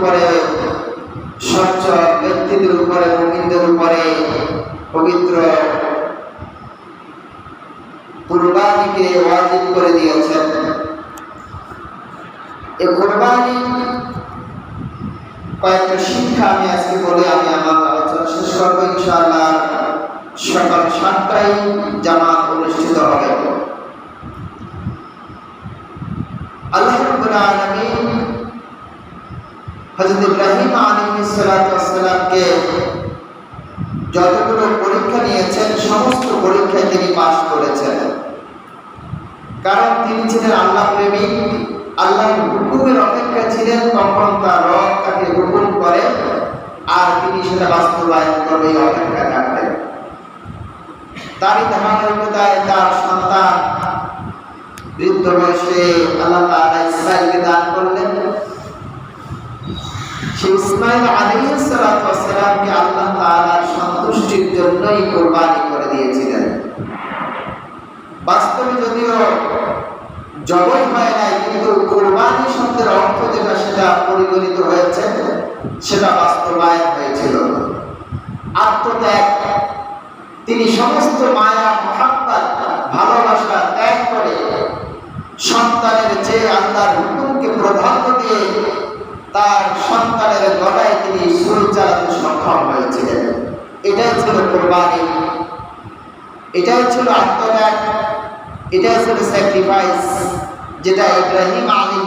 উপরে, স্বচ্ছ ব্যক্তিদের উপরে, মুমিনদের উপরে, পবিত্র কুরবানিকে ওয়াজিব করে দিয়েছেন। এ কোরবানি কয়েকটা শিক্ষা আমি আজকে বলে আমি আমার আলোচনা শেষ করব, ইনশাআল্লাহ সকাল সাতটায় জামাত অনুষ্ঠিত হবে। আল্লাহ হযরত ইব্রাহিম আলাইহিস সালাতু ওয়াস সালামকে যতগুলো পরীক্ষা নিয়েছেন, সমস্ত পরীক্ষায় তিনি পাশ করেছেন। কারণ তিনি ছিলেন আল্লাহ প্রেমিক আল্লাহর হুকুমের অপেক্ষা ছিলেন তখন তার রব তাকে হুকুম করে, আর তিনি সেটা বাস্তবায়ন করবে অপেক্ষা থাকতেন তারই ধারাবাহিকতায় তার সন্তান বৃদ্ধ বয়সে আল্লাহ তাআলা ইসমাইলকে দান করলেন। আল্লাহ পরিগণিত হয়েছে, সেটা বাস্তবায়ন হয়েছিল। আত্মত্যাগ, তিনি সমস্ত মায়া, মহাব্বাত, ভালোবাসা ত্যাগ করে সন্তানের যে আল্লাহর হুকুমকে প্রাধান্য দিয়ে তার সন্তানের গলায় তিনি সুর চালাতে সক্ষম হয়েছিলেন। এটাই ছিল কোরবানি। এটাই ছিল আত্মত্যাগ। এটাই ছিল স্যাক্রিফাইস যেটা ইব্রাহিম আলী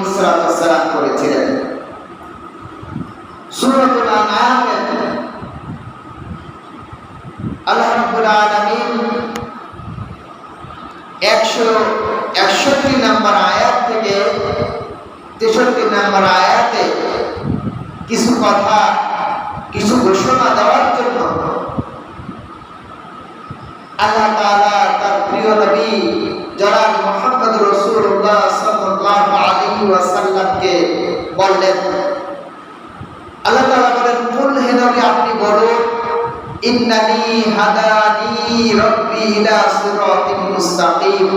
সালাম করেছিলেন। আলামিন 161 নম্বর আয়াত থেকে 63 নম্বর আয়াতে কথা, কিছু ঘোষণা দেওয়ার জন্য। আল্লাহ তাআলা তার প্রিয় নবী, জনাব মুহাম্মদ রাসূলুল্লাহ সাল্লাল্লাহু আলাইহি ওয়াসাল্লামকে বললেন, আল্লাহ তাআলা বলেন, কুল হে নবী, আপনি বলুন, ইন্নানি হাদানি রাব্বি ইলা সিরাতিন মুস্তাকিম।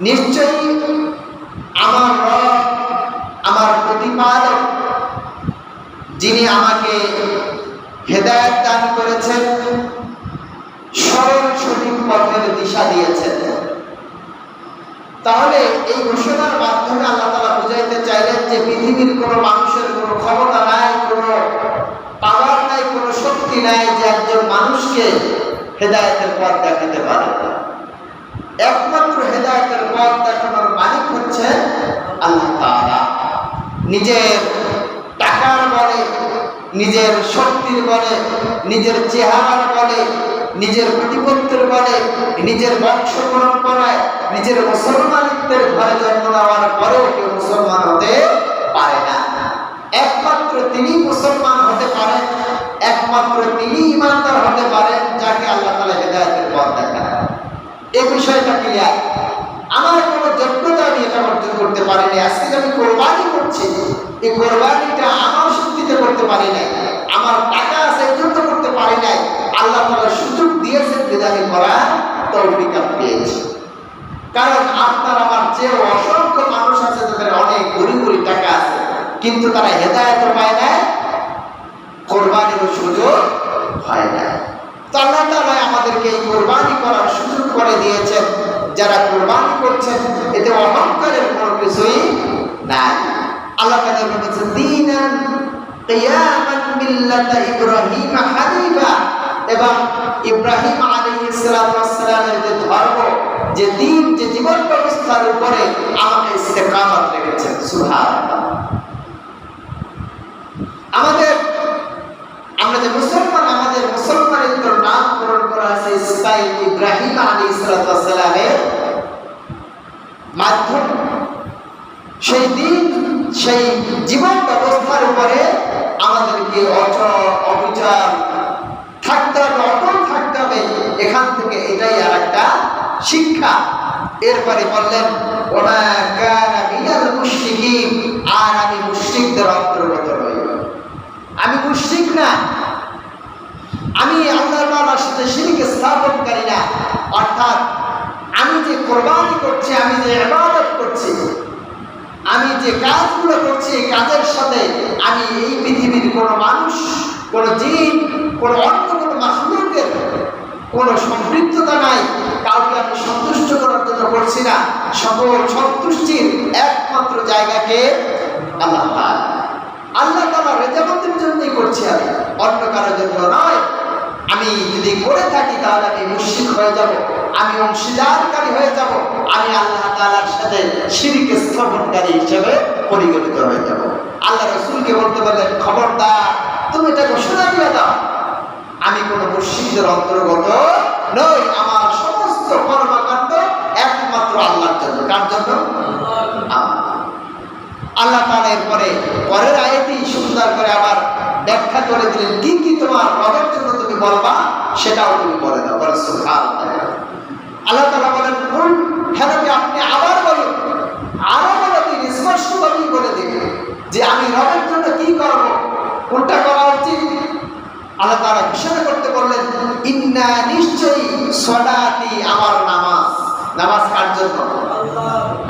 নিশ্চয়ই আমার রব আমার প্রতিপালক, যিনি আমাকে হেদায়েত দান করেছেন সরল সঠিক পথের দিশা দিয়েছেন। তাহলে এই ঘোষণার মাধ্যমে আল্লাহ তালা বুঝাইতে চাইলেন যে পৃথিবীর কোনো মানুষের কোনো ক্ষমতা নাই, কোনো পাওয়ার নাই, কোনো শক্তি নাই যে একজন মানুষকে হেদায়তের পথ দেখাতে পারে। একমাত্র হেদায়তের পথ দেখানোর মালিক হচ্ছে আল্লাহ তাআলা। নিজের টাকার বলে, নিজের শক্তির বলে, নিজের চেহারার বলে, নিজের প্রতিপত্তির বলে, নিজের বংশ পরম্পরায় নিজের মুসলমানিত্বের ঘরে জন্ম নেওয়ার পরেও কেউ মুসলমান হতে পারে না। একমাত্র তিনি মুসলমান হতে পারেন, একমাত্র তিনি ইমানদার হতে পারেন, যাকে আল্লাহ তালা হেদায়তের পথ দেখান এই বিষয়টা ক্লিয়ার আমার কোনো যোগ্যতা আমি এটা অর্জন করতে পারিনি। আজকে আমি কোরবানি করছি, এই কোরবানিটা আমার শক্তিতে করতে পারি নাই। আমার টাকা আছে, এই জন্য করতে পারি নাই। আল্লাহ তালা সুযোগ দিয়েছেন যে আমি করার তৌফিক পেয়েছি। কারণ আপনার আমার যে অসংখ্য মানুষ আছে তাদের অনেক গুড়ি গুড়ি টাকা আছে, কিন্তু তারা হেদায়ত পায় না কোরবানির সুযোগ হয় না তো আল্লাহ তাআলা আমাদেরকে এই কোরবানি করার সুযোগ করে দিয়েছেন। যারা কোরবানি করছেন, এতে অহংকারের কোনো কিছুই নাই। আল্লাহ তাআলা বলেছেন এবং ইব্রাহিম ধর্ম, যে দিন, যে জীবন ব্যবস্থার উপরে আমাদের আমরা যে মুসলমান, আমাদের মুসলমানিত্ব নামকরণ করা আছে ইসমাইল ইব্রাহিম আলী সালামের মাধ্যম। সেই দিন, সেই জীবন ব্যবস্থার উপরে আমাদেরকে অবিচার থাকতে হবে, অটল থাকতে হবে। এখান থেকে এটাই আর একটা শিক্ষা। এরপরে বললেন মিনাল মুশরিকিন আর আমি মুশরিকদের অন্তর্গত নই আমি মুশরিক না আমি আল্লাহ তাআলার সাথে শিরক স্থাপনকারী না অর্থাৎ আমি যে কোরবানি করছি, আমি যে ইবাদত করছি, আমি যে কাজগুলো করছি এই কাজের সাথে আমি এই পৃথিবীর কোনো মানুষ, কোনো জিন, কোনো অন্য কোনো মাসলুকের কোনো সম্পৃক্ততা নাই, কাউকে আমি সন্তুষ্ট করার জন্য করছি করছি না। সকল সন্তুষ্টির একমাত্র জায়গাকে আল্লাহ আল্লাহ তালা রেজামতের জন্যই করছি আমি, অন্য কারোর জন্য নয় আমি যদি করে থাকি তাহলে আমি মুশরিক হয়ে যাব। আমি অংশীদারকারী হয়ে যাব। আমি আল্লাহ তাআলার সাথে শিরিক স্থাপনকারী হিসেবে পরিগণিত হয়ে যাব। আল্লাহ রসুলকে বলতে বললেন খবরদার, তুমি এটা ঘোষণা দিয়ে দাও। আমি কোন মুর্শিদের অন্তর্গত নই। আমার সমস্ত কর্মকাণ্ড একমাত্র আল্লাহর জন্য। কার জন্য? আল্লাহ তাআলা এরপরে পরের আয়াতেই সুন্দর করে আবার ব্যাখ্যা করে দিলেন, কি কি তোমার রবের জন্য বলবা সেটাও তুমি বলে দাও। বলে সুবহানাল্লাহ। আল্লাহ তাআলা বলেন কোন হ্যাঁ আপনি আবার বলুন। আরও বলে দিন স্পষ্টভাবেই বলে দিন যে আমি রবের জন্য কি করব? কোনটা করা উচিত? আল্লাহ তাআলা ঘোষণা করতে বললেন ইন্না নিশ্চয়ই সলাতি আমার নামাজ। নামাজ কার জন্য?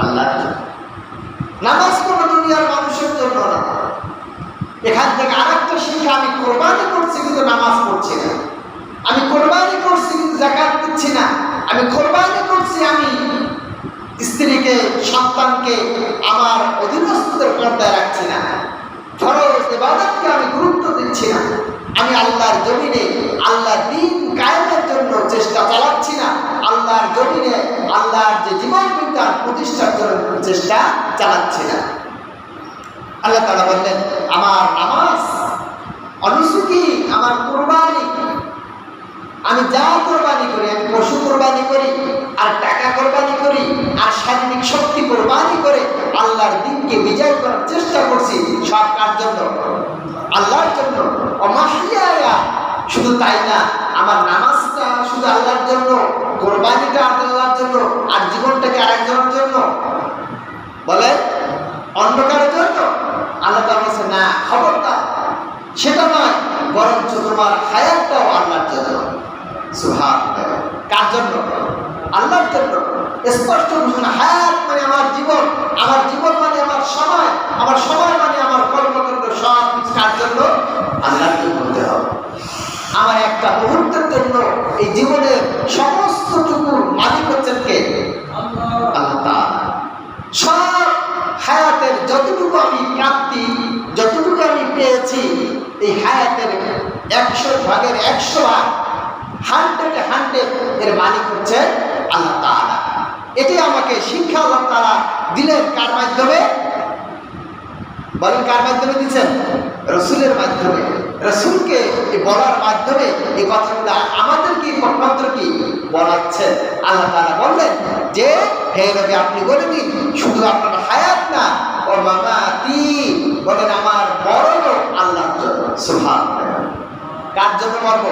আল্লাহর জন্য। নামাজ কোনো দুনিয়ার মানুষের জন্য না। এখান থেকে আরেকটা শিক্ষা আমি কোরবানি করছি কিন্তু নামাজ পড়ছি না। আমি কোরবানি করছি কিন্তু জাকাত দিচ্ছি না। আমি কোরবানি করছি আমি স্ত্রীকে, সন্তানকে আমার অধীনস্থদের পর্দায় রাখছি না। ফরজ ইবাদতকে আমি গুরুত্ব দিচ্ছি না। আমি আল্লাহর জমিনে, আল্লাহর দিন কায়েমের জন্য চেষ্টা চালাচ্ছি না। আল্লাহর জমিনে, আল্লাহর যে জীবন বিজ্ঞান প্রতিষ্ঠার জন্য চেষ্টা চালাচ্ছি না। আল্লাহ তাআলা বললেন, আমার নামাজ অনুসুকি, আমার কোরবানি। আমি যা কোরবানি করি, আমি পশু কোরবানি করি, আর টাকা কোরবানি করি, আর শারীরিক শক্তি কোরবানি করে আল্লাহর দিনকে বিজয় করার চেষ্টা করছি সব কার জন্য, আল্লাহর জন্য। অমাহিয়া শুধু তাই না, আমার নামাজটা শুধু আল্লাহর জন্য, কোরবানিটা আল্লাহর জন্য, আর জীবনটাকে আরেকজনের জন্য। বলে অন্য কারোর জন্য আল্লাহ তাআলা বলছে না খবরদার সেটা নয়, বরঞ্চ তোমার হায়াতটাও আল্লাহর জন্য সুহান কার জন্য আল্লাহর জন্য স্পষ্ট ঘোষণা হায়াত মানে আমার জীবন আমার জীবন মানে আমার সময় আমার সময় মানে আমার কর্মকাণ্ড সব কিছু কার জন্য? আল্লাহর জন্য হতে হবে। আমার একটা মুহূর্তের জন্য এই জীবনের সমস্ত টুকুর মালিক হচ্ছেন কে? আল্লাহ। সব হায়াতের যতটুকু আমি প্রাপ্তি এই হায়াতের একশো ভাগের একশো ভাগ হান্ড্রেড হান্ড্রেড এর মালিক হচ্ছে আল্লাহ তাআলা। এটি আমাকে শিক্ষা আল্লাহ তাআলা দিলেন কার মাধ্যমে? বলেন কার মাধ্যমে দিচ্ছেন? রসুলের মাধ্যমে। রসুলকে বলার মাধ্যমে এই কথাগুলো আমাদেরকে পক্ষান্তর কি বলাচ্ছেন? আল্লাহ তাআলা বললেন যে, হে নবী, আপনি বলে দিন শুধু আপনার হায়াত না ও মামাতি, বলেন আমার মরণ আল্লাহর জন্য সুবহান কার জন্য মরব?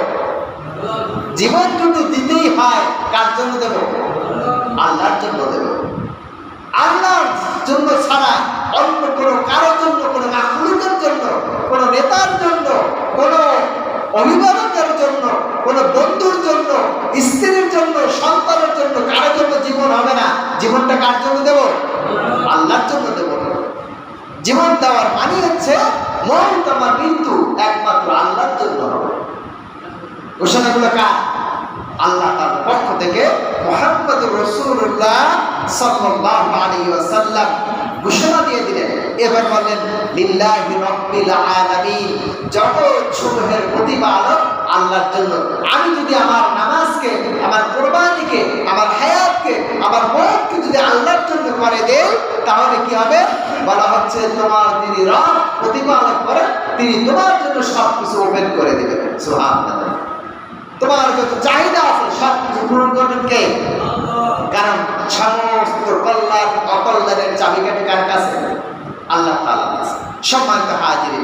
জীবন যদি দিতেই হয়, কার জন্য দেব? আল্লাহর জন্য দেব। আল্লাহর জন্য ছাড়া অন্য কোনো কারোর জন্য, কোনো মাহলুকের জন্য, কোনো নেতার জন্য, কোনো অভিভাবকের জন্য, কোনো বন্ধুর জন্য, স্ত্রীর জন্য, সন্তানের জন্য কারোর জন্য জীবন হবে না। জীবনটা কার জন্য দেব? আল্লাহর জন্য দেব। জীবন দেওয়ার মানে হচ্ছে তোমার মৃত্যু একমাত্র আল্লাহর জন্য হবে। ঘোষণাগুলো কার? আল্লাহ তার পক্ষ থেকে মোহাম্মদ রসুল্লাহ ঘোষণা দিয়ে দিলেন। এবার বলেন, লিল্লাহি রাব্বিল আলামিন। জগৎ সমূহের প্রতিপালক আল্লাহর জন্য। আমি যদি আমার নামাজকে, আমার কোরবানিকে, আমার হায়াতকে, আমার মনকে যদি আল্লাহর জন্য করে দেই তাহলে কি হবে? বলা হচ্ছে তোমার তিনি রব, প্রতিপালক করেন তিনি তোমার জন্য সব কিছু ওপেন করে দেবেন। সুবহানাল্লাহ। তোমার যত চাহিদা আছে সব কিছু পূরণ করবেন কে? কারণ সমস্ত কল্যাণ, অকল্যাণের চাবিকাঠি কার কাছে? আল্লাহ তাআলার কাছে। সম্মানিত হাজির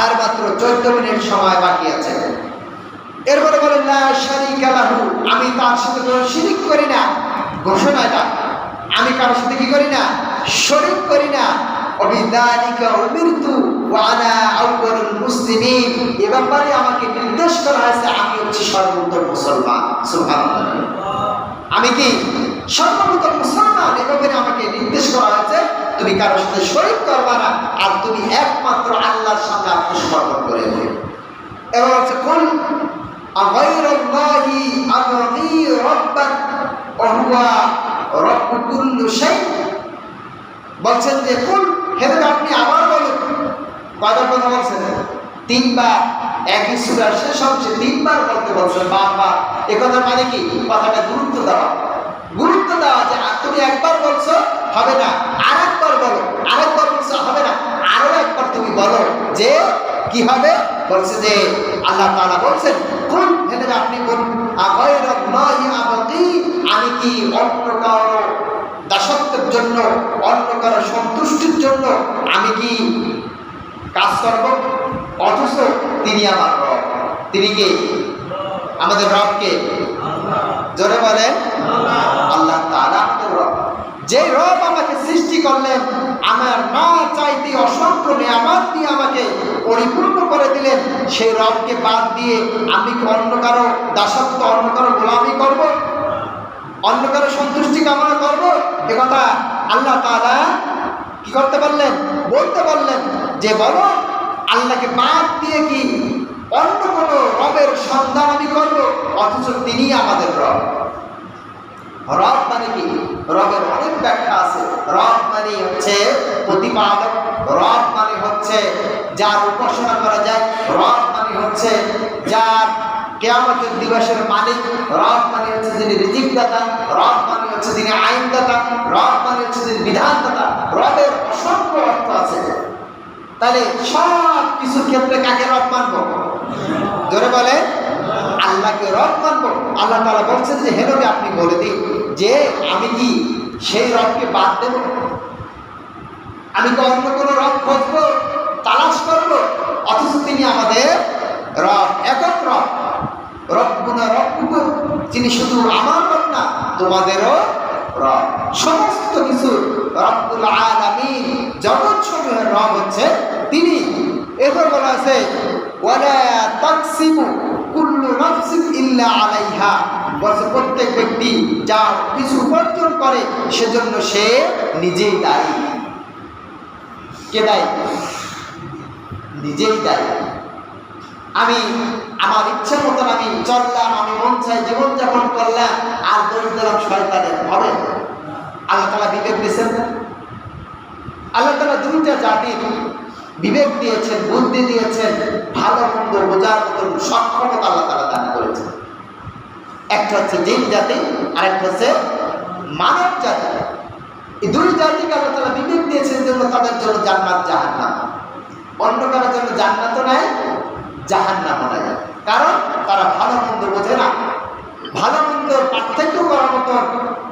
আর মাত্র চোদ্দ মিনিট সময় বাকি আছে। এরপরে বলেন না শারিকা আমি তার সাথে কোনো শিরিক করি না। ঘোষণা এটা আমি কারোর সাথে কি করি না শরিক করি না অবিদানিকা উমিরতু ওয়া আনা আউয়ালুল মুসলিমিন এ ব্যাপারে আমাকে নির্দেশ করা হয়েছে আমি হচ্ছি সর্বোত্তম মুসলমান সুবহানাল্লাহ আমি কি সর্বপ্রথম মুসলমান এ ব্যাপারে আমাকে নির্দেশ করা হয়েছে তুমি কারোর সাথে শরিক করবা না আর তুমি একমাত্র আল্লাহর সামনে আত্মসমর্পণ করে দেবে এবার হচ্ছে কোন أغير الله أبغي ربا وهو বলছেন যে, কুল হেরে আপনি আবার বলুন। কয়বার কথা বলছেন। তিনবার একই সুরার শেষ অংশে তিনবার বলতে বলছেন, বারবার। এ কথার মানে কি? কথাটা গুরুত্ব দেওয়া। গুরুত্ব দেওয়া যে তুমি একবার বলছো, হবে না। আর একবার বলো। আরেকবার বলছো, হবে না। আরও একবার তুমি বলো যে, কি হবে? বলছে যে, আল্লাহ তাআলা বলছেন কোন হেলে আপনি বলুন। আমি কি অন্য কারও দাসত্বের জন্য অন্য কারও সন্তুষ্টির জন্য, আমি কি কাজ করব? অথচ তিনি আমার রব। তিনি কে? আমাদের রবকে। জোরে বলেন, আল্লাহ রব যে রব আমাকে সৃষ্টি করলেন, আমার না চাইতে অসংখ্য আমার দিয়ে আমাকে পরিপূর্ণ করে দিলেন সেই রবকে বাদ দিয়ে আমি অন্য কারও দাসত্ব, অন্য কারও গোলামি করব? অন্য কারও সন্তুষ্টি কামনা করব? এ কথা আল্লাহ তাআলা কি করতে পারলেন বলতে পারলেন যে, বলো, আল্লাহকে বাদ দিয়ে কি অন্য কোনো রবের সন্ধান আমি করব? অথচ তিনি আমাদের রব। রব মানে কি? রবের অনেক ব্যাখ্যা আছে। রব মানে হচ্ছে প্রতিপাদক রব মানে হচ্ছে যার উপাসনা করা যায়। রব মানে হচ্ছে যার কেয়ামতের দিবসের মালিক। রব মানে হচ্ছে যিনি রিজিকদাতা। রব মানে হচ্ছে যিনি আইনদাতা। রব মানে হচ্ছে যিনি বিধানদাতা। রবের অসংখ্য অর্থ আছে। তাহলে সব কিছুর ক্ষেত্রে কাকে রব মানবো? ধরে বলে আল্লাহকে রব মানবো। আল্লাহ তালা বলছেন যে হেনবে আপনি বলে দিন যে, আমি কি সেই রবকে বাদ দেব? আমি তো অন্য কোনো রব খুঁজবো, তালাশ করব? অথচ তিনি আমাদের রব, একক রব। রব্বুনা রব্বুকু তিনি শুধু আমার রব না, তোমাদেরও রব। সমস্ত কিছু রব্বুল আলামিন জগৎ সমূহের রব হচ্ছে তিনি এরপর বলা আছে প্রত্যেক ব্যক্তি যা কিছু উপার্জন করে, সেজন্য সে নিজেই দায়ী। কে দায়ী? নিজেই দায়ী। আমি, আমার ইচ্ছা মতন আমি চললাম, আমি মন চাই জীবনযাপন করলাম, আর দোষ দিলাম শয়তানের হবে। আল্লাহ তালা বিবেক দিয়েছেন? আল্লাহ তালা দুইটা জাতির বিবেক দিয়েছেন, বুদ্ধি দিয়েছেন, ভালো মন্দ বোঝার মতন সক্ষমতা আল্লাহ তালা দান করেছেন। একটা হচ্ছে জিন জাতি আর একটা হচ্ছে মানব জাতি। এই দুই জাতিকে আল্লাহ তালা বিবেক দিয়েছেন জন্য তাদের জন্য জান্নাত, জাহান্নাম। অন্য কারোর জন্য জান্নাতও নাই, জাহান্নামও নাই। কারণ তারা ভালো মন্দ বোঝে না। ভালো মন্দ পার্থক্য করার মতন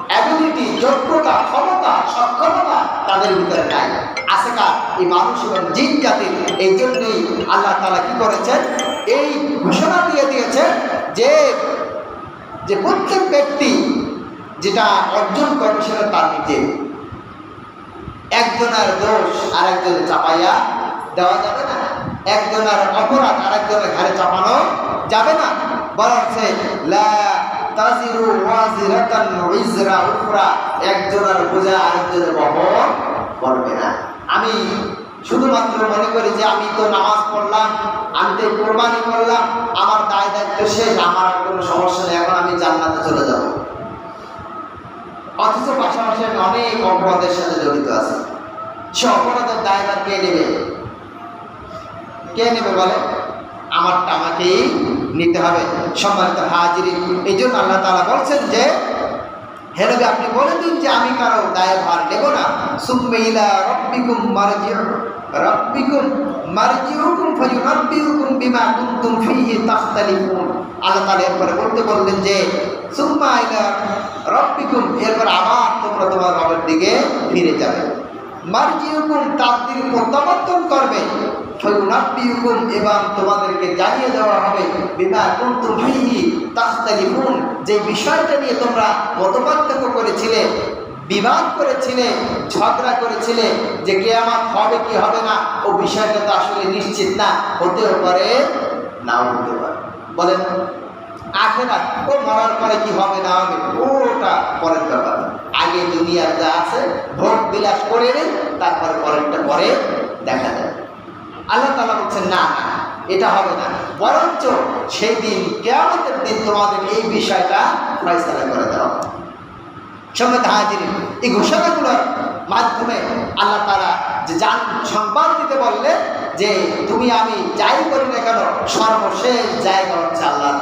অ্যাবিলিটি যোগ্যতা, ক্ষমতা, সক্ষমতা তাদের ভিতরে নাই। আছে কার এই মানুষ এবং জিন জাতির এই জন্যই আল্লাহ তালা কি করেছেন? এই ঘোষণা দিয়ে দিয়েছে যে যে প্রত্যেক ব্যক্তি যেটা অর্জন করবে সেটা তার নিজে। একজনের দোষ আর চাপাইয়া দেওয়া যাবে না। একজনের অপরাধ আর একজনের ঘাড়ে চাপানো যাবে না। বরং সে লা তাজিরু ওয়াজিরাতান উইজরা উখরা, একজনের বোঝা আরেকজনের বহন করবে না। আমি শুধুমাত্র মনে করি যে আমি তো নামাজ পড়লাম, আমি তো কোরবানি করলাম, আমার দায় দায়িত্ব শেষ, আমার কোনো সমস্যা নেই, এখন আমি জান্নাতে চলে যাব। অথচ পাশাপাশি আমি অনেক অপরাধের সাথে জড়িত আছি। সে অপরাধের দায়ভার কে নেবে? কে নেবে বলে? আমারটা আমাকেই নিতে হবে। সম্মানিত হাজিরি এই জন্য আল্লাহ তালা বলছেন যে হেরবে আপনি বলে দিন যে আমি কারও দায় ভার নেব না। সুমেইলা রব্বিকুম মারজিউ রব্বিকুম মারজিউকুম ফায়ুনাব্বিউকুম বিমা কুনতুম ফিহি তাখতালিফুন। আল্লাহ তাআলা এরপরে বলতে বললেন যে, সুম্মা ইলা রব্বিকুম, এরপর আবার তোমরা তোমার রবের দিকে ফিরে যাবে। মারজিউকুম তাকদির প্রত্যাবর্তন করবে। ফায়ুনাব্বিউকুম এবং তোমাদেরকে জানিয়ে দেওয়া হবে, বিমা কুনতুম ফীহি তাখতালিফুন। যে বিষয়টা নিয়ে তোমরা মতপার্থক্য করেছিলে, বিবাদ করেছিলে, ঝগড়া করেছিলে, যে কেয়ামত হবে কি হবে না, ও বিষয়টা তো আসলে নিশ্চিত না, হতেও পারে, নাও হতে পারে। বলেন, আখেরাত ও মরার পরে কি হবে, না হবে, ওটা পরের ব্যাপার। আগে দুনিয়ার যা আছে, ভোট বিলাস করে নিন, তারপরে পরেরটা পরে দেখা যাবে। আল্লাহ তালা বলছেন, না এটা হবে না। বরঞ্চ সেই দিন কেয়ামতের দিন তোমাদের এই বিষয়টা ফয়সালা করে দেওয়া হবে। সম্মত হাজির এই ঘোষণাগুলোর মাধ্যমে আল্লাহ তারা যে যান সংবাদ দিতে বললে যে, তুমি আমি যাই করি না কেন, সর্বশেষ জায়গা হচ্ছে আল্লাহ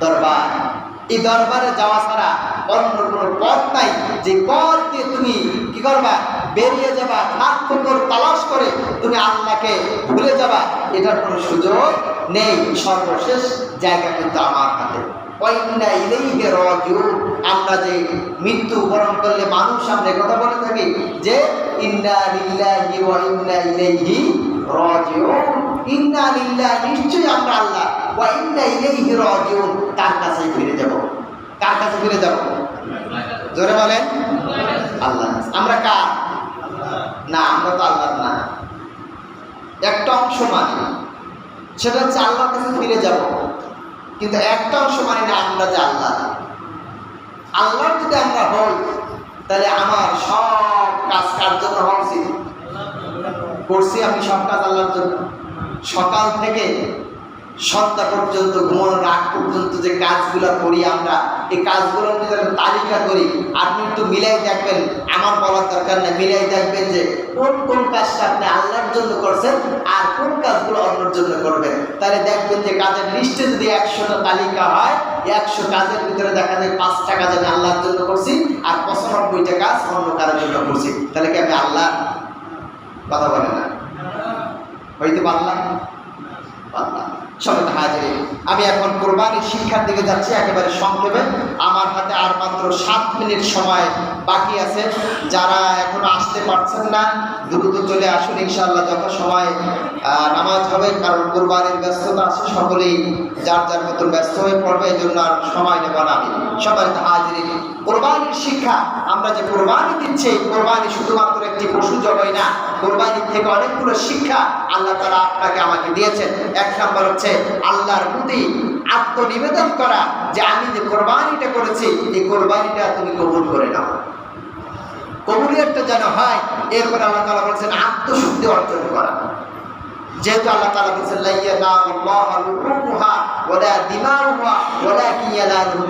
দরবার। এই দরবারে যাওয়া ছাড়া অন্য কোনো পথ নাই। যে পথ দিয়ে তুমি কি করবা? বেরিয়ে যাবা নাক পুকুর তালাশ করে তুমি আল্লাহকে ভুলে যাবা, এটার কোনো সুযোগ নেই। সর্বশেষ জায়গা কিন্তু আমার হাতে। ওয়াইন্না ইলাইহি রাজিউন। আমরা যে মৃত্যু বরণ করলে মানুষ এ কথা বলে থাকি যে, ইন্না লিল্লাহি ওয়া ইন্না ইলাইহি রাজিউন। ইন্না লিল্লাহি, নিশ্চয়ই আমরা আল্লাহ। ওয়া ইন্না ইলাইহি রাজিউন। তার কাছে ফিরে যাব? কার কাছে ফিরে যাব? জোরে বলেন। আল্লাহ আমরা কার? না, আমরা তো আল্লাহ না একটা অংশ মানি, সেটা হচ্ছে আল্লাহর কাছে ফিরে যাব। কিন্তু একটা অংশ মানি না, আমরা যে আল্লাহ। আল্লাহর যদি আমরা হই, তাহলে আমার সব কাজ কার জন্য হওয়া করছি আমি সব কাজ আল্লাহর জন্য। সকাল থেকে সন্ধ্যা পর্যন্ত, ঘুমানোর আগ পর্যন্ত যে কাজগুলো করি আমরা, এই কাজগুলোর যদি তালিকা করি, আপনি একটু মিলাই দেখবেন, আমার বলার দরকার নেই, মিলাই দেখবেন যে কোন কোন কাজটা আপনি আল্লাহর জন্য করছেন আর কোন কাজগুলো অন্যর জন্য করবেন। তাহলে দেখবেন যে কাজের লিস্টে যদি একশোটা তালিকা হয়, একশো কাজের ভিতরে দেখা যায় পাঁচটা কাজ আমি আল্লাহর জন্য করছি আর পঁচানব্বইটা কাজ অন্য কারোর জন্য করছি। তাহলে কি আমি আল্লাহ কথা বলে না? হইতে পারলাম? পারলাম। সবাই হাজির। আমি এখন কোরবানির শিক্ষার দিকে যাচ্ছি, একেবারে সংক্ষেপে। আমার হাতে আর মাত্র সাত মিনিট সময় বাকি আছে। যারা এখনও আসতে পারছেন না, দ্রুত চলে আসুন, ইনশাআল্লাহ যত সময় নামাজ হবে, কারণ কোরবানির ব্যস্ততা আছে, সকলেই যার যার মতন ব্যস্ত হয়ে পড়বে এই জন্য আর সময় নেব না আমি। সবাই হাজির। কোরবানির শিক্ষা আমরা যে কোরবানি দিচ্ছি, কোরবানি শুধুমাত্র একটি পশু জবাই না, কোরবানির থেকে অনেকগুলো শিক্ষা আল্লাহ তারা আপনাকে আমাকে দিয়েছেন। এক নম্বর হচ্ছে আল্লাহর প্রতি আত্মনিবেদন করা যে আমি যে কোরবানিটা করেছি, এই কোরবানিটা তুমি কবুল করে নাও। কবুলিয়তটা যেন হয়, এরপরে আল্লাহ তালা বলছেন আত্মশুদ্ধি অর্জন করা। যেহেতু আল্লাহ তালা বলছেন ওয়ালা দিমাউহা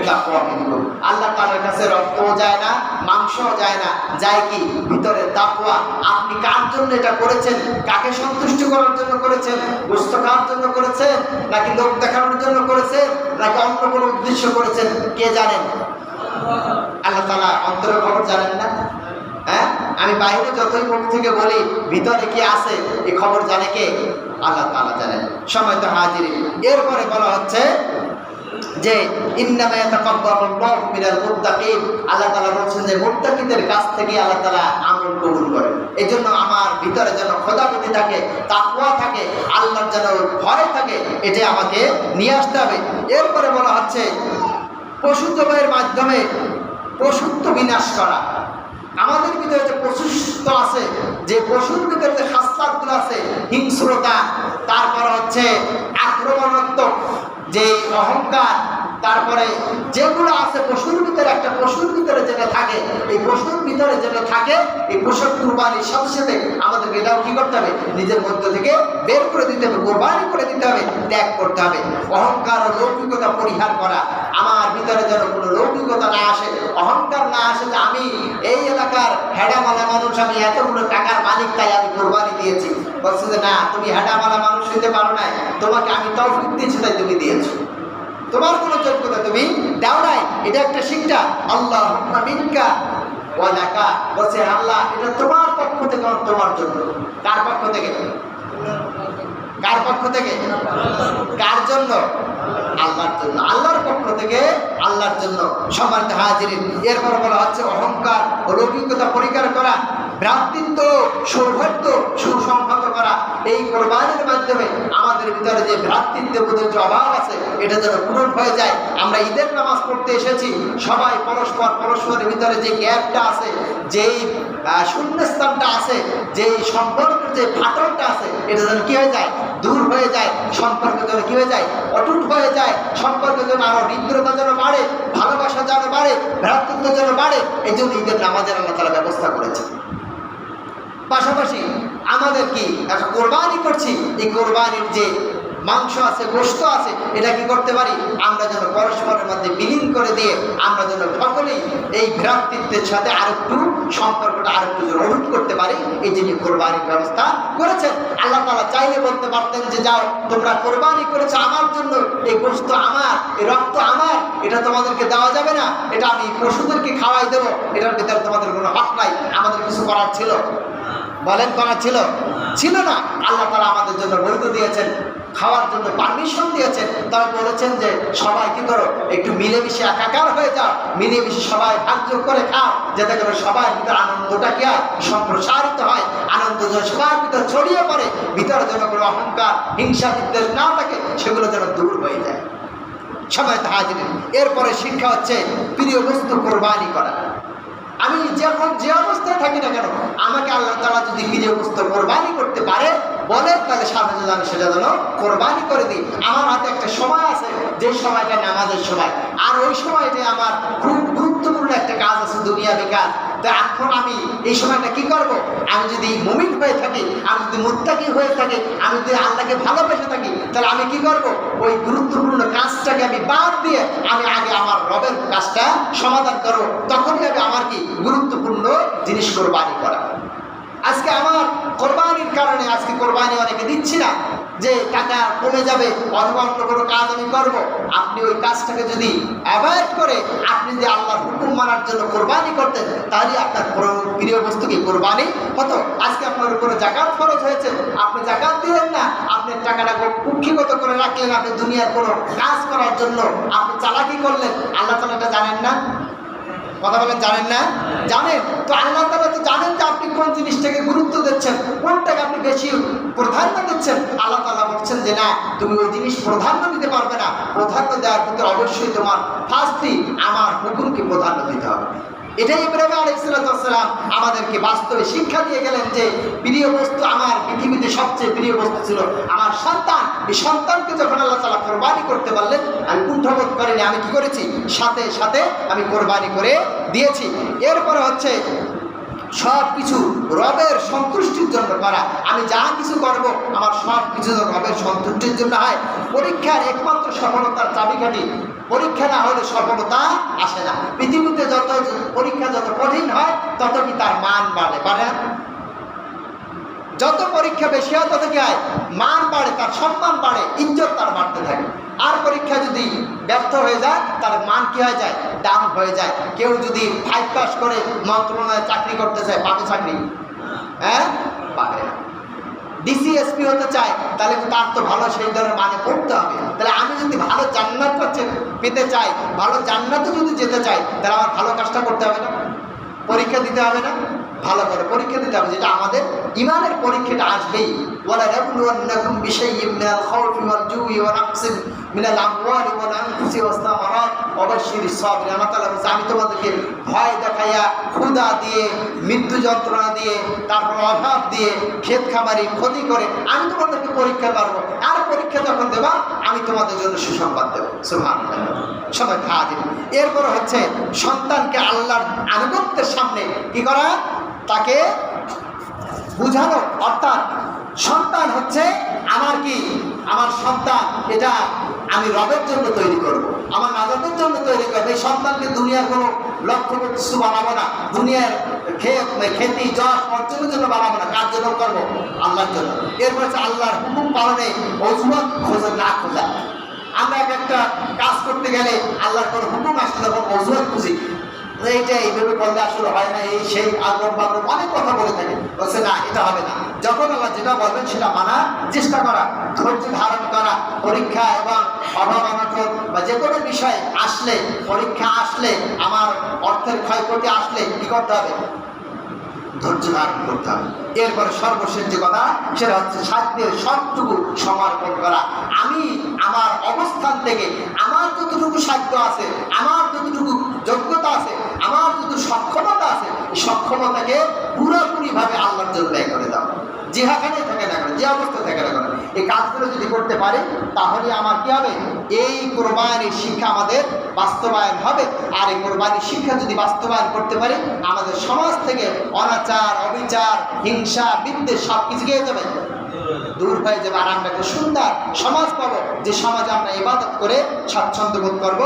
তাকওয়া মিনকুম আল্লাহ তাআলার কাছে রক্তও যায় না, মাংসও যায় না। যায় কি? ভিতরে তাকওয়া। আপনি কার জন্য এটা করেছেন? কাকে সন্তুষ্ট করার জন্য করেছেন? গোস্ত খাওয়ার জন্য করেছেন? নাকি লোক দেখানোর জন্য করেছেন? নাকি অন্য কোনো উদ্দেশ্য করেছেন? কে জানেন? আল্লাহ তাআলা অন্তরের খবর জানেন না? হ্যাঁ? আমি বাইরে যতই মুখ থেকে বলি, ভিতরে কি আছে? এই খবর জানে কে? আল্লাহ তাআলা জানেন। সময় তো হাজির এরপরে বলা হচ্ছে যে আল্লাহ তাআলা বলছেন যে, মুত্তাকিদের কাছ থেকে আল্লাহ তাআলা আমল কবুল করেন। এই জন্য আমার ভিতরে যেন খোদাবুদ্ধি থাকে, তাকওয়া থাকে, আল্লাহর যেন ভয় থাকে এটা আমাকে নিয়ে আসতে হবে। এরপরে বলা হচ্ছে পশু জবাইয়ের মাধ্যমে পশুত্ব বিনাশ করা। আমাদের ভিতরে যে পশুত্ব আছে, যে পশুর ভিতরে যে হাস্তাগুলো আছে, হিংস্রতা, তারপর হচ্ছে আক্রমণাত্মক যে অহংকার তারপরে যেগুলো আছে পশুর ভিতরে, একটা পশুর ভিতরে যেটা থাকে, এই পশুর ভিতরে যেটা থাকে, এই পশুর কুরবানির সাথে সাথে আমাদেরকে এটাও কি করতে হবে? নিজের মধ্য থেকে বের করে দিতে হবে, কোরবানি করে দিতে হবে, ত্যাগ করতে হবে। অহংকার ও লৌকিকতা পরিহার করা। আমার ভিতরে যেন কোনো লৌকিকতা না আসে, অহংকার না আসে যে আমি এই এলাকার হেডামালা মানুষ, আমি এতগুলো টাকার মালিক, তাই আমি কোরবানি দিয়েছি। বলছে যে না, তুমি হেডামালা মানুষ হইতে পারো না তোমাকে আমি তৌফিক দিয়েছি, তাই তুমি দিয়েছ। তোমার কোনো যোগ্যতা তুমি দাও নাই। এটা একটা শিক্ষা। আল্লাহ মিনকা ওয়ালাকা বলছে, আল্লাহ, এটা তোমার পক্ষ থেকে তোমার জন্য। কার পক্ষ থেকে? কার পক্ষ থেকে? কার জন্য? আল্লাহর জন্য। আল্লাহর পক্ষ থেকে আল্লাহর জন্য সবার হাজির এরপর বলা হচ্ছে, অহংকার ও লৌকিকতা পরিকার করা, ভ্রাতৃত্ব সৌভাগ্য সুসংহত এই কোরবানির মাধ্যমে আমাদের ভিতরে যে ভ্রাতৃত্ববোধের যে অভাব আছে, এটা যেন পূরণ হয়ে যায়। আমরা ঈদের নামাজ পড়তে এসেছি, সবাই পরস্পর পরস্পরের ভিতরে যে গ্যাপটা আছে, যেই শূন্যস্থানটা আছে, যেই সম্পর্কের যে ফাটলটা আছে, এটা যেন কি হয়ে যায়? দূর হয়ে যায়, সম্পর্ক যেন কি হয়ে যায়? অটুট হয়ে যায়, সম্পর্ক যেন আরও হৃদ্রতা যেন বাড়ে, ভালোবাসা যেন বাড়ে, ভ্রাতৃত্ব যেন বাড়ে, এই জন্য ঈদের নামাজের আল্লাহ তালা ব্যবস্থা করেছে পাশাপাশি আমাদের কি একটা কোরবানি করছি। এই কোরবানির যে মাংস আছে গোস্ত আছে, এটা কি করতে পারি? আমরা যেন পরস্পরের মধ্যে বিলীন করে দিয়ে আমরা যেন সকলেই এই ভ্রাতৃত্বের সাথে আরেকটু সম্পর্কটা আরেকটু অটুট করতে পারি, এই যিনি কোরবানির ব্যবস্থা করেছেন। আল্লাহ তালা চাইলে বলতে পারতেন যে, যাও, তোমরা কোরবানি করেছ আমার জন্য, এই গোস্ত আমার, এই রক্ত আমার, এটা তোমাদেরকে দেওয়া যাবে না, এটা আমি পশুদেরকে খাওয়াই দেবো, এটার ভিতরে তোমাদের কোনো হক নাই, আমাদের কিছু করার ছিল। বলেন করার ছিল? ছিল না। আল্লাহ তারা আমাদের জন্য বৈধ দিয়েছেন, খাওয়ার জন্য পারমিশন দিয়েছেন। তারা বলেছেন যে, সবাই কি করো, একটু মিলেমিশে একাকার হয়ে যাও, মিলেমিশে সবাই ভাগ্য করে খাও, যাতে করে সবাই ভিতরে আনন্দটা কি হয়, সম্প্রসারিত হয়, আনন্দ যেন সবার ভিতরে ছড়িয়ে পড়ে, ভিতরে যেন কোনো অহংকার, হিংসা, বিদ্বেষ না থাকে, সেগুলো যেন দূর হয়ে যায়। সবাই তো হাজির। এরপরে শিক্ষা হচ্ছে, প্রিয় বস্তু কোরবানি করা। আমি যখন যে অবস্থায় থাকি না কেন, আমাকে আল্লাহ তালা যদি নিজে অবস্থা কোরবানি করতে পারে, বলে, তাহলে সাথে আমি সেটা যেন কোরবানি করে দিই আমার হাতে একটা সময় আছে, যে সময়টা নামাজের সময়। আর ওই সময়টা আমার খুব গুরুত্বপূর্ণ একটা কাজ আছে, দুনিয়াবি কাজ। তা এখন আমি এই সময়টা কি করব? আমি যদি মুমিন হয়ে থাকি, আমি যদি মুত্তাকি হয়ে থাকি, আমি যদি আল্লাহকে ভালোবেসে থাকি, তাহলে আমি কি করব? ওই গুরুত্বপূর্ণ কাজটাকে আমি বাদ দিয়ে আমি আগে আমার রবের কাজটা সমাধান করব। তখনই আমি আমার কি গুরুত্বপূর্ণ জিনিস কোরবানি করা আজকে আমার কোরবানির কারণে, আজকে কোরবানি অনেকে দিচ্ছি না। যে টাকা কমে যাবে অথবা অন্য কোনো কাজ আমি করব। আপনি ওই কাজটাকে যদি অ্যাভয়েড করে, আপনি যে আল্লাহর হুকুম মানার জন্য কোরবানি করতেন তাহলে আপনার প্রিয় বস্তু কি কোরবানি? হতো, আজকে আপনার উপরে জাকাত খরচ হয়েছে, আপনি জাকাত দিলেন না, আপনি টাকাটা কুক্ষিগত করে রাখলেন, আপনি দুনিয়ার কোনো কাজ করার জন্য আপনি চালাকি করলেন, আল্লাহ তালা এটা জানেন না? কথা বলেন, জানেন না? জানেন? তো আল্লাহ তালা তো জানেন যে আপনি কোন জিনিসটাকে গুরুত্ব দিচ্ছেন, কোনটাকে আপনি বেশি প্রাধান্য দিচ্ছেন? আল্লাহ তালা বলছেন যে, না, তুমি ওই জিনিস প্রাধান্য দিতে পারবে না। প্রাধান্য দেওয়ার ক্ষেত্রে অবশ্যই তোমার ফার্স্টলি আমার হুকুমকে প্রাধান্য দিতে হবে। এটাই ইব্রাহিম আলাইসালাম আমাদেরকে বাস্তবে শিক্ষা দিয়ে গেলেন যে, প্রিয় বস্তু আমার পৃথিবীতে সবচেয়ে প্রিয় বস্তু ছিল আমার সন্তান। এই সন্তানকে যখন আল্লাহ করতে পারলেন, আমি কুণ্ঠবোধ করিনি, আমি কি করেছি? সাথে সাথে আমি কোরবানি করে দিয়েছি। এরপরে হচ্ছে সব কিছু রবের সন্তুষ্টির জন্য করা। আমি যা কিছু করব, আমার সব কিছু রবের সন্তুষ্টির জন্য হয়। পরীক্ষার একমাত্র সফলতার চাবিকাঠি, পরীক্ষা না হলে সফলতা আসে না। পৃথিবীতে যত পরীক্ষা যত কঠিন হয় তত কি তার মান বাড়ে। বাড়ে? যত পরীক্ষা বেশি হয়, তত কি হয়? মান বাড়ে, তার সম্মান বাড়ে, ইজ্জত তার বাড়তে থাকে। আর পরীক্ষা যদি ব্যর্থ হয়ে যায়, তার মান কি হয়ে যায়? ডাউন হয়ে যায়। কেউ যদি ফাইভ পাস করে মন্ত্রণালয়ে চাকরি করতে চায়, পাবে চাকরি? হ্যাঁ? পাবে না। ডিসিএসপি হতে চায়, তাহলে তার তো ভালো, সেই ধরনের মানে পড়তে হবে। তাহলে আমি যদি ভালো জান্নাত পেতে চাই, ভালো জান্নাতে যদি যেতে চাই, তাহলে আমার ভালো কাজটা করতে হবে না। পরীক্ষা দিতে হবে না। ভালো করে পরীক্ষা দিতে হবে, যেটা আমাদের ইমানের পরীক্ষাটা আসবেই। ওয়ালা নাবলুওয়ান্নাকুম বিশাইয়্যিম মিনাল খাউফি ওয়াল জুই ওয়া নাকসিন মিনাল আমওয়ালি ওয়াল আনফুসি ওয়াস সামারাত। ওয়া বাশশিরিস আল্লাহ তাআলা বলছে, আমি তোমাদেরকে ভয় দেখাইয়া ক্ষুধা দিয়ে, মৃত্যু যন্ত্রণা দিয়ে, তারপর অভাব দিয়ে, ক্ষেত খামারি ক্ষতি করে আমি তোমাদেরকে পরীক্ষা পারব আর পরীক্ষা যখন দেবা, আমি তোমাদের জন্য সুসংবাদ দেবো। সুবহানাল্লাহ। সবাই খাওয়া দিন এরপর হচ্ছে সন্তানকে আল্লাহর আনুগত্যের সামনে কি করা? তাকে বুঝানো, অর্থাৎ সন্তান হচ্ছে আমার কি? আমার সন্তান, এটা আমি রবের জন্য তৈরি করব। আমার নাজাদের জন্য তৈরি করব। এই সন্তানকে দুনিয়ার কোনো লক্ষ্য কিছু বানাবো না। দুনিয়ার ক্ষেত খেতি, যশ, অর্জনের জন্য বানাবো না। কার জন্য করব? আল্লাহর জন্য। এরপর হচ্ছে আল্লাহর হুকুম পালনে অজুমত খোঁজা, না খোঁজা। আমরা এক একটা কাজ করতে গেলে আল্লাহর কোনো হুকুম আসলে তখন অজুহাত খুঁজি। এইটা এইভাবে করলে আসলে হয় না। এই সেই আগ্রম বাগ্রম অনেক কথা বলে থাকে। বলছে, না, এটা হবে না। যখন আল্লাহ যেটা বলবেন, সেটা মানার চেষ্টা করা, ধৈর্য ধারণ করা, পরীক্ষা এবং অভাব অনটন বা যে কোনো বিষয় আসলে, পরীক্ষা আসলে, আমার অর্থের ক্ষয়ক্ষতি আসলে কি করতে হবে? ধৈর্য ধারণ করতে হবে। এরপরে সর্বশেষ যে কথা, সেটা হচ্ছে সাধ্যের সবটুকু সমর্পণ করা। আমি আমার অবস্থান থেকে আমার যতটুকু সাধ্য আছে, আমার যতটুকু যোগ্যতা আছে, আমার যত সক্ষমতা আছে, সক্ষমতাকে পুরোপুরিভাবে আল্লাহর জন্য ব্যয় করে দাও যেখানে থাকে না কেন, যে অবস্থা থাকে না কেন, এই কাজগুলো যদি করতে পারে, তাহলে আমার কি হবে? এই কোরবানির শিক্ষা আমাদের বাস্তবায়ন হবে। আর এই কোরবানির শিক্ষা যদি বাস্তবায়ন করতে পারি, আমাদের সমাজ থেকে অনাচার, অবিচার, হিংসা, বিদ্বেষ সব কিছু গিয়ে যাবে? দূর হয়ে যাবে। আর আমরা একটা সুন্দর সমাজ পাবো, যে সমাজে আমরা ইবাদত করে স্বাচ্ছন্দ্য বোধ করব।